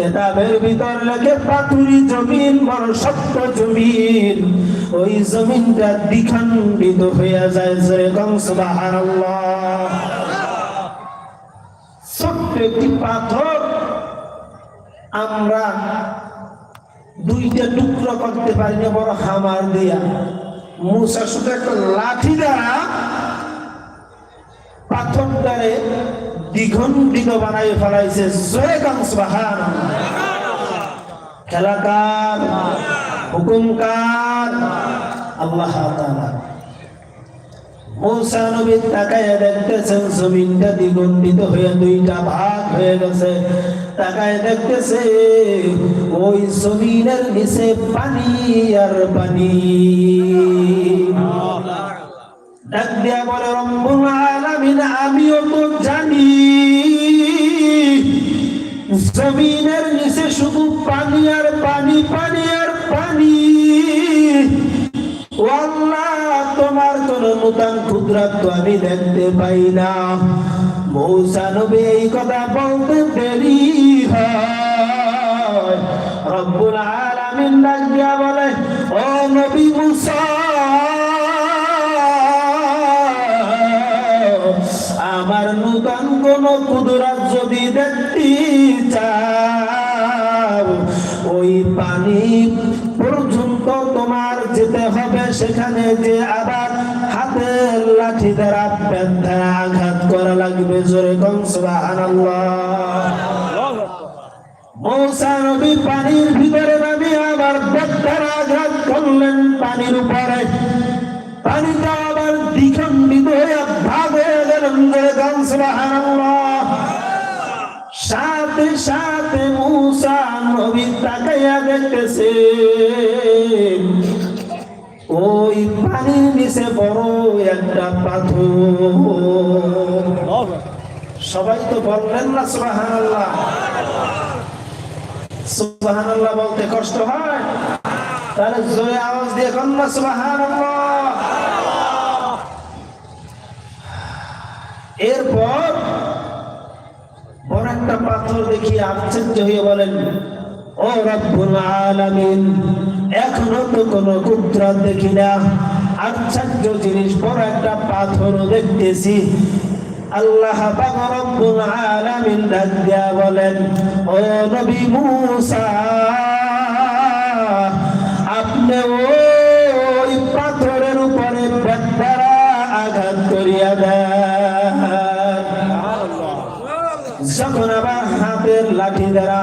কেতাবের ভিতর লেখে পাথুরি জমিন, বড় শক্ত জমিন। ওই জমিনটা দ্বিখণ্ডিত হইয়া যায়, জোরে সুবহানাল্লাহ। ছোট্ট একটি পাথর আমরা দুইটা টুকরো করতে পারি না, বড় হামার দিয়া। মুসা শুধু একটা লাঠি দ্বারা পাথরটারে দ্বিখণ্ডিত বানাই ফেলাইছে। খেলাকার হুকুমকার আল্লাহ দেখতেছেন, জমিনটা হয়ে দুইটা ভাগ হয়ে গেছে। ওই জমিনের নিচে পানি আর পানি। আমিও তো জানি, জমিনের নিচে শুধু পানি আর পানি পানি আর পানি। তোমার কোন আমি দেখতে পাই না। মৌসা নবী এই কথা বলতে দেরি হয়। রব্বুল আলামিন ডাক দিয়া বলে, ও নবী মুসা আমার নূতন কোন কুদরত যদি দেখতে চাও, ওই পানি পর্যন্ত তোমার যেতে হবে, সেখানে যে আবার হাতের লাঠি দ্বারা ব্যথায় আঘাত করা লাগবে। জোরে মৌসা নবী পানির ভিতরে নামি, আবার ব্যথার আঘাত করলেন পানির উপরে। পানিটা আবার দ্বিখণ্ডিত হয়ে ভাগ সাথে সাথে নবী তাকাইয়া দেখতেছে। ওই বড় একটা পাথর। সবাই তো বললেন না, সুবহানাল্লাহ। বলতে কষ্ট হয়। তাহলে জোরে আওয়াজ দিয়ে কন না, সুবহানাল্লাহ। এরপর বড় একটা পাথর দেখি আশ্চর্য হয়ে বলেন, ও রব্বুল আলামিন, এখনও তো কোনো কুদরত দেখি না। আশ্চর্য জিনিস, বড় একটা পাথর দেখতেছি। আল্লাহ রব্বুল আলামিন ডাক দিয়া বলেন, ও নবী মূসা হাতের লাঠি দ্বারা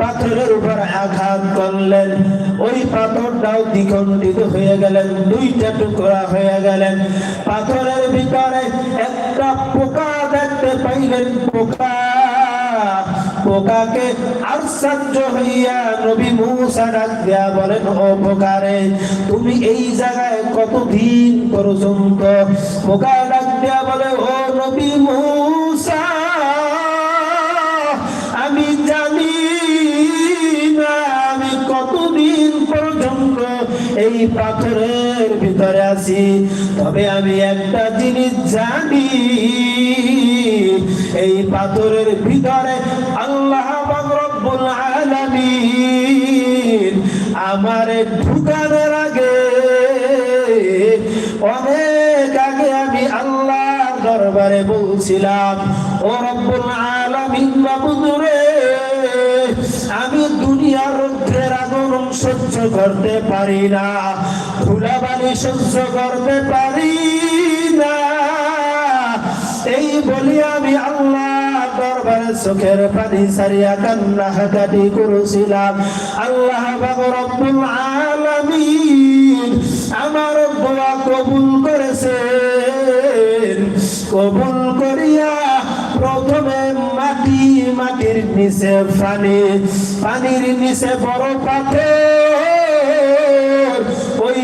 পাথরের উপর আঘাত করলেন। ওই পাথরটাও দ্বিখণ্ডিত হয়ে গেলেন, দুইটা টুকরা হয়ে গেলেন। পাথরের ভিতরে একটা পোকা দেখতে পাইলেন, পোকা। পোকাকে আশ্চর্য হইয়া নবী ডাক দেয়া বলেন, ও পোকারে, তুমি এই জায়গায় কতদিন পর্যন্ত? পোকা ডাক বলে, ও নবী মুসা এই পাথরের ভিতরে আছি। তবে আমি একটা জিনিস জানি, এই পাথরের ভিতরে আল্লাহ আমারে ঢুকানোর আগে, অনেক আগে আমি আল্লাহ দরবারে বলছিলাম, ও রব্বুল আলামিন বাবুদুরে করতে পারি না, ধুলাবালি সহ্য করতে পারি না। এই বলি আমি আল্লাহ দরবারে পানি সারিয়া কান্না হাকাটি করেছিলাম। আল্লাহ বাবা রব্বুল আমার কবুল করেছেন। কবুল করিয়া প্রথমে মাটি, মাটির নিচে পানি, পানির নিচে বড় পাথর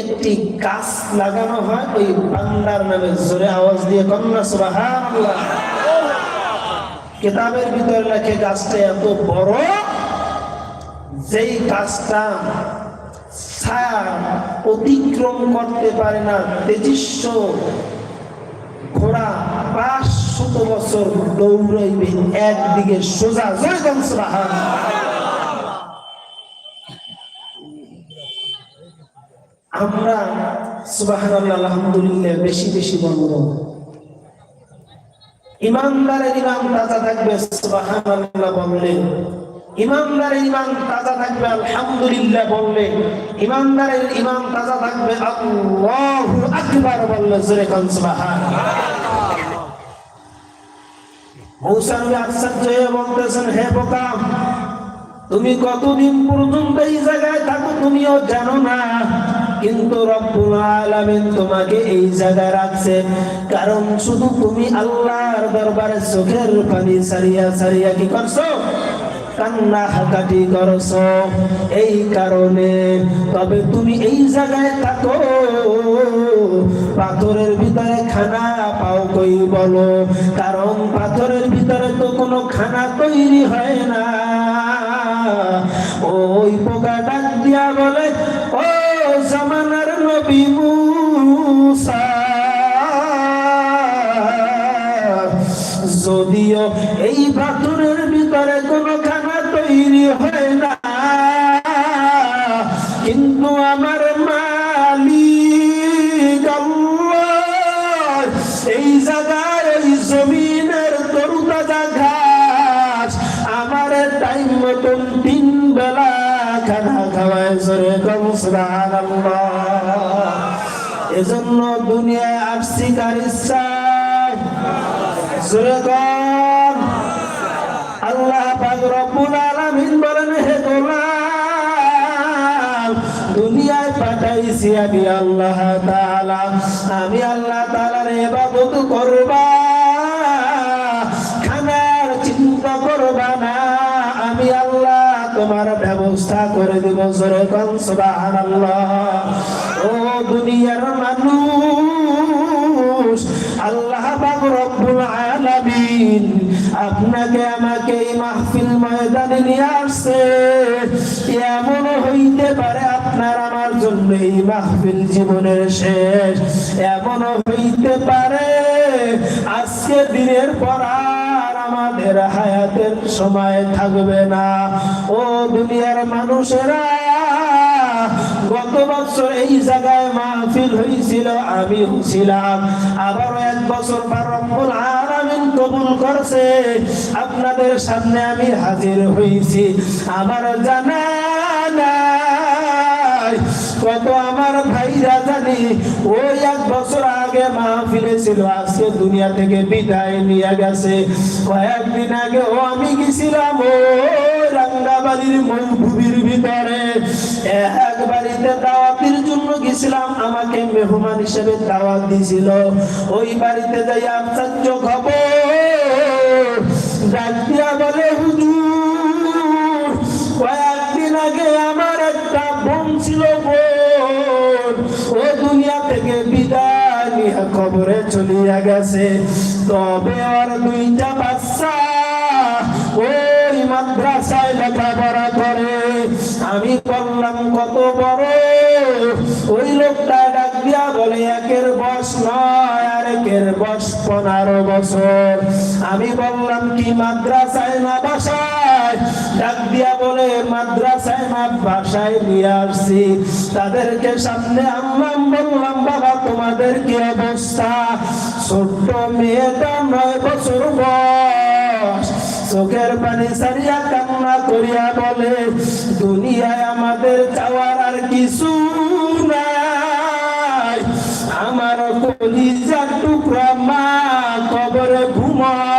একটি গাছ লাগানো হয়, ওই বান্দার নামে জোরে আওয়াজ দিয়ে কন্যা সুবহানাল্লাহ। কিতাবের ভিতরে লেখে গাছটা এত বড়, যেই গাছটা ছায়া অতিক্রম করতে পারে না, তেজস্ব ঘোড়া পাঁচ শত বছর দৌড়াইবে, একদিকে সোজা জয় আমরা সুবাহান আলহামদুলিল্লাহ, বেশি বেশি বলব ইমানদারের ইমান তাজা থাকবে সুবাহান বললে। ইমানদারের ইমান তাজা থাকবে, আলহামদুলিল্লাহ বললে। ইমানদারের ইমান তাজা থাকবে আকবার বললে, জোরে কোন তুমি কতদিন পর্যন্ত এই জায়গায় থাকো, তুমিও জানো না। কিন্তু রব্বুল আলামিন তোমাকে এই জায়গায় রাখছে। কারণ শুধু তুমি আল্লাহর দরবারে চোখের পানি সারিয়া সারিয়া কি করছ? কান্না হাকাটি করছ। এই কারণে তবে তুমি এই জায়গায় থাকো। পাথরের ভিতরে খানা পাও কই বলো? কারণ পাথরের ভিতরে তো কোনো খানা তৈরি হয় না। ওই এজন্য দুনিয়ায় আসছি কার ইচ্ছায় আল্লাহ পাক রব্বুল বলেন, হে আমি আল্লাহ তাআলা। আমি আল্লাহ তাআলার ইবাদত করবা। চিন্তা করবা না। আমি আল্লাহ তোমার ব্যবস্থা করে দেব। জোরে কোন, সুবহানাল্লাহ। আমাকে এই মাহফিল ময়দানে নিয়ে আসছে। এমন হইতে পারে আপনার আমার জন্য এই মাহফিল জীবনের শেষ। এমন হইতে পারে আজকে দিনের আমাদের হায়াতের সময় থাকবে না। ও দুনিয়ার মানুষেরা, গত বছর এই জায়গায় মাহফিল হয়েছিল আমি ছিলাম। আবারও এক বছর পর কবুল করছে। আপনাদের সামনে আমি হাজির হয়েছি। আমার জানা কত আমার ভাইরা জানি, ওই এক বছর আগে মাহফিলে ছিল, আজকে দুনিয়া থেকে বিদায় নিয়ে গেছে। কয়েকদিন আগে ও আমি গেছিলাম ও রাঙ্গাবাড়ির মৌভূমির ভিতরে। এক বাড়িতে দাওয়াতের জন্য গেছিলাম, আমাকে মেহমান হিসেবে দাওয়াত দিছিল ওই বাড়িতে যাই আশ্চর্য খবর ডাক বলে হুজুর। কয়েকদিন আগে আমার একটা বোন ছিল বোন ও দুনিয়া থেকে বিদায় নিয়ে খবরে চলিয়া গেছে। তবে আর দুইটা বাচ্চা ওই মাদ্রাসায় লেখাপড়া করে। আমি বললাম, কত বড় ওই লোকটা ডাক দিয়া বলে, একের বয়স নয় আর একের বয়স পনেরো বছর। আমি বললাম, কি মাদ্রাসায় না বাসায়? ডাক দিয়া বলে, মাদ্রাসায় না, বাসায় নিয়ে আসছি। তাদেরকে সামনে আনলাম, বললাম, বাবা, তোমাদের কি অবস্থা? ছোট্ট মেয়েটা নয় বছর বয়স। চোখের পানি সারিয়া কামনা করিয়া বলে, দুনিয়ায় আমাদের চাওয়ার আর কিছু নাই। আমার কলিজার টুকরা মা কবরে ঘুমায়।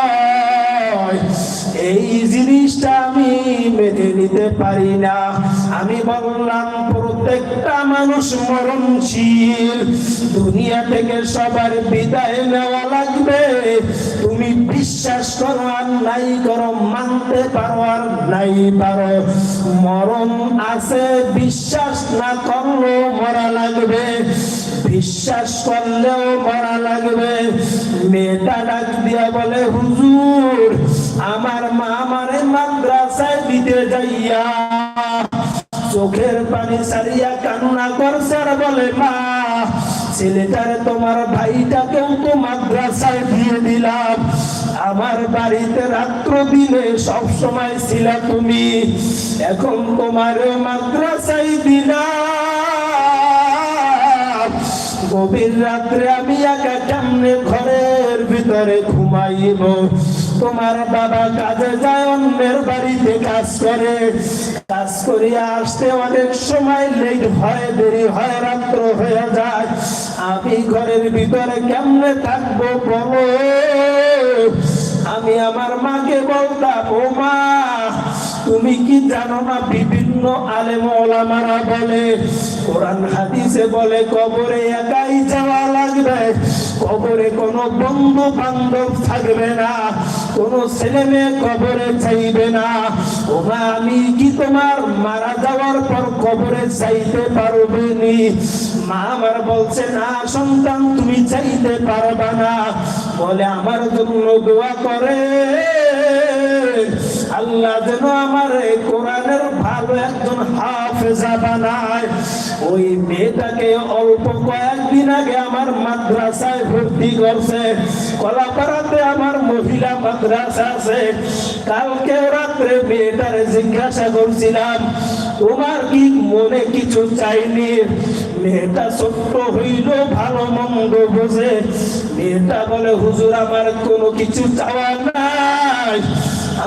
মেনে দিতে পারি না। আমি বললাম, প্রত্যেকটা মানুষ মরণশীল। দুনিয়া থেকে সবার বিদায় নেওয়া লাগবে। তুমি বিশ্বাস করো আর নাই করো, মানতে পারো আর নাই পারো। মরণ আছে, বিশ্বাস না করলেও মরা লাগবে। বিশ্বাস করলেও মরা লাগবে। মেয়েটা ডাক দিয়া বলে, হুজুর, আমার মা আমারে মাদ্রাসায় দিতে যাইয়া, চোখের পানি সারিয়া কান্না করছে আর বলে, মা, ছেলেটারে তোমার ভাইটাকেও তো মাদ্রাসায় দিয়ে দিলাম। আমার বাড়িতে রাত্র দিনে সব সময় ছিল তুমি, এখন তোমারও মাদ্রাসায় দিলাম। গভীর রাত্রে আমি একা কেমনে ঘরের ভিতরে ঘুমাইব। তোমার বাবা কাজে যায়, অন্যের বাড়িতে কাজ করে। কাজ করিয়া আসতে অনেক সময় লেট হয়, দেরি হয়, রাত্র হয়ে যায়। আমি ঘরের ভিতরে কেমনে থাকব বলো? আমি আমার মাকে বলতাম, ও মা, তুমি কি জানো না, বিভিন্ন আলেম ওলামারা বলে, কোরআন হাদিসে বলে, কবরে একাই যাওয়া লাগবে, কবরে কোনো বন্ধু বান্ধব থাকবে না। কোনো ছেলে মেয়ে কবরে চাইবে না। ওমা, আমি কি তোমার মারা যাওয়ার পর কবরে চাইতে পারবে নি মা আমার বলছে, না, সন্তান, তুমি চাইতে পারবা না। বলে, আমার জন্য দোয়া করে। আল্লাহ যেন আমার এই কোরআনের ভালো একজন হাফেজা বানায়। ওই মেয়েটাকে অল্প কয়েকদিন আগে আমার মাদ্রাসায় ভর্তি করছে। কলাপাড়াতে আমার মহিলা মাদ্রাসা আছে। কালকে রাত্রে মেয়েটারে জিজ্ঞাসা করছিলাম, তোমার কি মনে কিছু চাইনি? মেয়েটা ছোট্ট হইল, ভালো মন্দ বোঝে। মেয়েটা বলে, হুজুর, আমার কোনো কিছু চাওয়া নাই।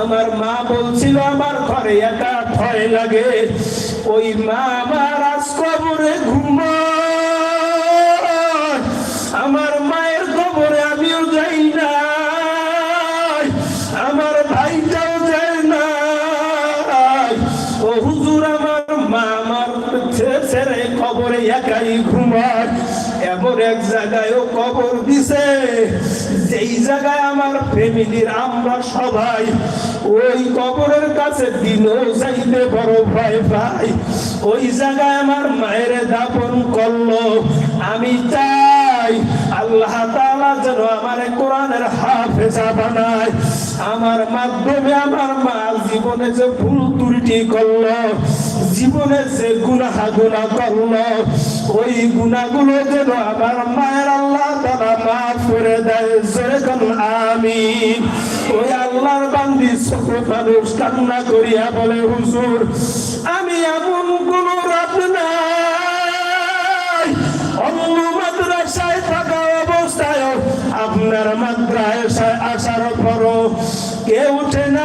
আমার মা বলছিল, আমার ঘরে একা ভয় লাগে। ওই মা আমার আজ কবরে ঘুমায়। আমার মায়ের কবরে আমিও যাই না। আমার ভাইটাও যায় না। ও হুজুর, আমার মা আমার ছেড়ে কবরে একাই ঘুমায়। এমন এক জায়গায় কবর দিছে, যেই জায়গায় আমার ফ্যামিলির আমরা সবাই, ওই কবরের কাছে দিনও যাইতে বড় ভয় পাই ওই জায়গায় আমার মায়ের দাপন করল। আমি চাই আল্লাহ যেন আমার কোরআনের হাফেজা বানায়। আমার মাধ্যমে আমার মা জীবনে যে ভুল ত্রুটি করল, জীবনে যে গুনাহ গুনাহ করল, ওই গুনাহগুলো যেন আমার মায়ের আল্লাহ তাআলা মাফ করে দেয়। যেরকম আমি ওই কান্না করিয়া বলে, হুজুর, আমি এমন কোন রাত নাই। অন্য মাদ্রাসায় থাকা অবস্থায় আপনার মাদ্রাসায় আসার পরও কে উঠে না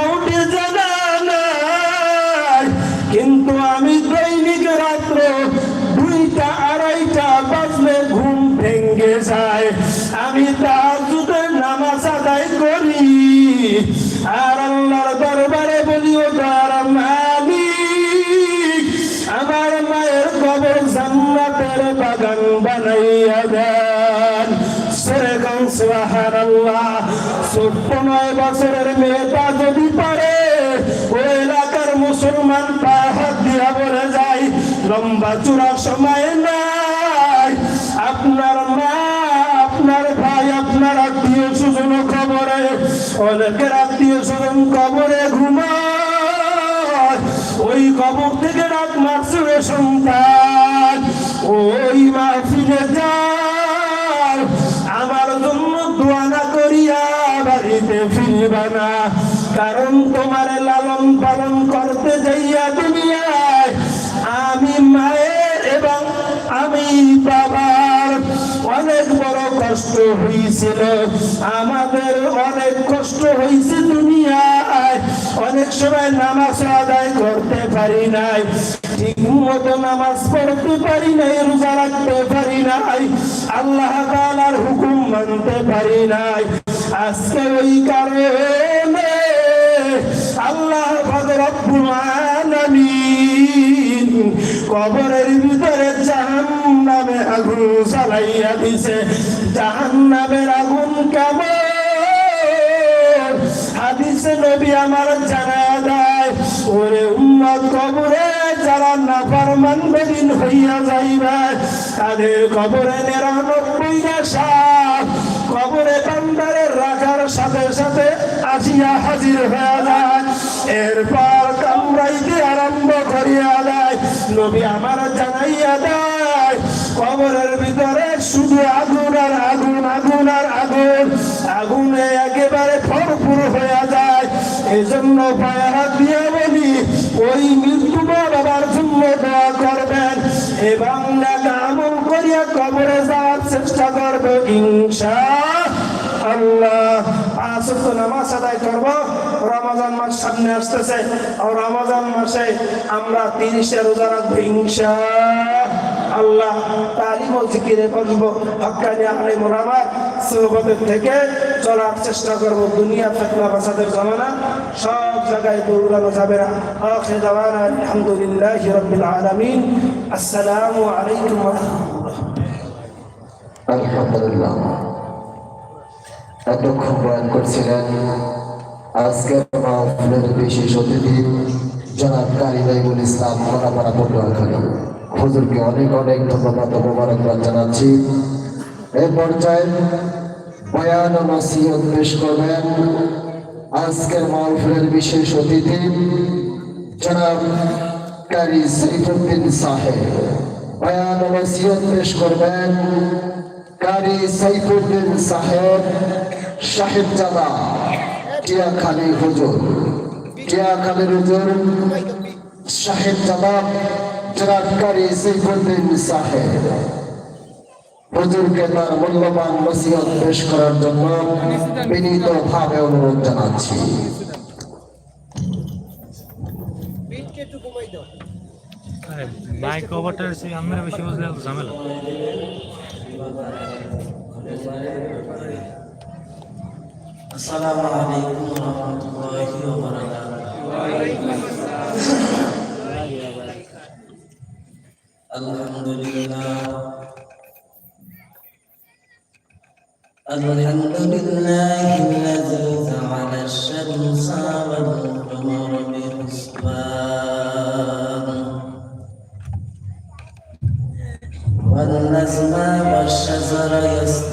মুসলমান যায় লম্বা চূড়া সময় নাই। আপনার মা, আপনার ভাই, আপনার আত্মীয় স্বজন খবরে অনেকের আত্মীয় স্বজন কবরে ঘুমায়। ওই কবর থেকে রাত মারছে সন্তান। ওই মাহফিলে যাও বাড়িতে না কারণ তোমার লালন পালন করতে যাইয়া দুনিয়ায় আমি মায়ের এবং আমি বাবার অনেক বড় কষ্ট হয়েছিল আমাদের অনেক কষ্ট হয়েছে দুনিয়ায়, অনেক সময় নামাজ আদায় করতে পারি নাই, ঠিক মতো নামাজ পড়তে পারি নাই, রোজা রাখতে পারি নাই, আল্লাহ তাআলার হুকুম মানতে পারি নাই। আজকে ওই কারণে আল্লাহ আলামিন কবরের ভিতরে জাহান্নামে আগুন জ্বালাইয়া দিছে। জাহান্নামের আগুন কেমন? হাদিসে নবী আমার জানা দেয়, ওরে উম্মত কবরে যারা নাফরমান বেদিন হইয়া যাইবে, তাদের কবরে নিরানব্বইটা সাপ আসিয়া হাজির হয়ে যায়। এরপর কামড়াইতে আরম্ভ করিয়া দেয়। নবী আমার জানাইয়া দেয়, কবরের ভিতরে শুধু আগুন আর আগুন আগুন আর আগুন। আগুনে একেবারে ভরপুর হয়ে যায়। এই জন্য পায়ে হাত দিয়ে বলি, ওই মৃত্যু বাবার জন্য দোয়া করবেন। এবং আমল করিয়া কবরে যাওয়ার চেষ্টা করবে ইনশা আল্লাহ। পাঁচ নামাজ আদায় করব। রমাজান মাস সামনে আসতেছে। আর রমাজান মাসে আমরা তিরিশে রোজা রাখব ইনশা আল্লাহ। তালিম ও জিকিরে করব। হকানি আহলে মোরামার সোহবতের থেকে চলার চেষ্টা করব। দুনিয়া ফেতনা বাসাদের জমানা সব জায়গায় দৌড়ানো যাবে না। আখির দাওয়ানা আলহামদুলিল্লাহি রাব্বিল আলামিন। আসসালামু আলাইকুম ওয়া রাহমাতুল্লাহ। আলহামদুলিল্লাহ। এতক্ষণ বয়ান করছিলেন। আজকের মাহফিলের বিশেষ অতিথি জনাব কারি নাইমুল ইসলাম মোনাপাড়া পটুয়াখালী। হুজুরকে অনেক অনেক ধন্যবাদ ও মোবারকবাদ জানাচ্ছি। এই পর্যায়ে বয়ান নসিহত পেশ করবেন আজকের মাহফিলের বিশেষ অতিথি জনাব কারি সৈফুদ্দিন সাহেব। বয়ান নসিহত পেশ করবেন কারি সাইফুদ্দিন সাহেব সাহেব জাদা টিয়াখালী হুজুর। টিয়াখালী হুজুর সাহেব জাদা জনাব সাইফুদ্দিন সাহেব। হুজুরকে তার মূল্যবান নসিহত পেশ করার জন্য বিনীত ভাবে অনুরোধ জানাচ্ছি। বাইক ওভারটা আমরা বেশি বুঝলে ঝামেলা। السلام عليكم ورحمة الله وبركاته الحمد لله الحمد لله الذي جعل الشمس والقمر wezmę wasze zarejestrowanie.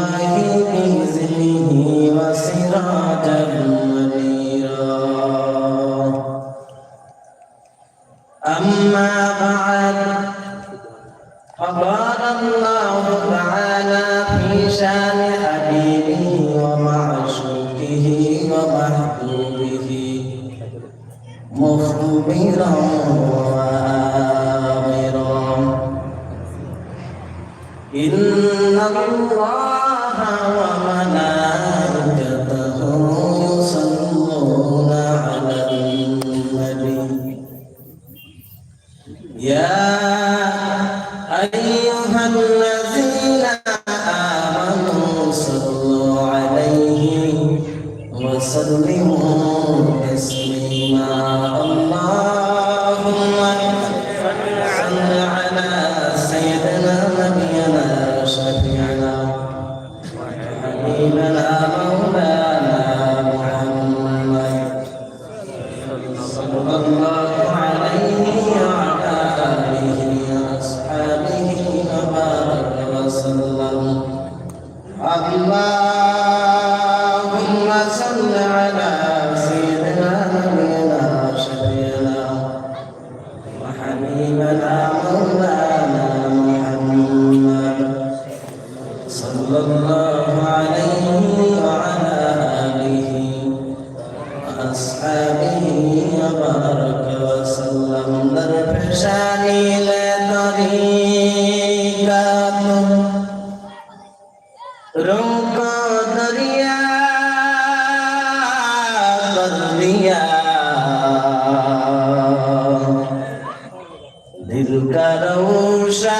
كروشا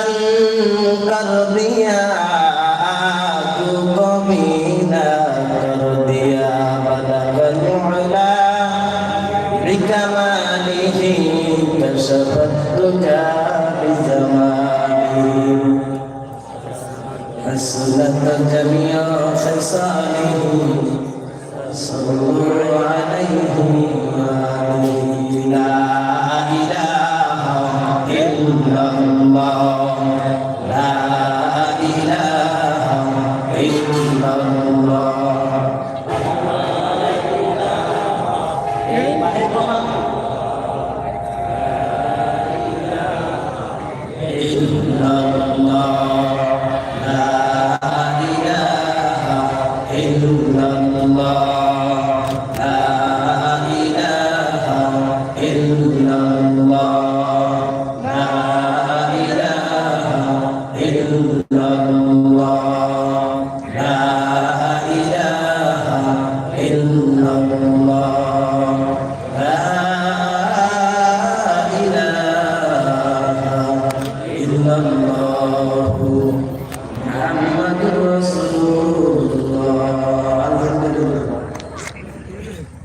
كرديا تقبينا كرديا بكماله حسنت جميع خصاله صلوا عليه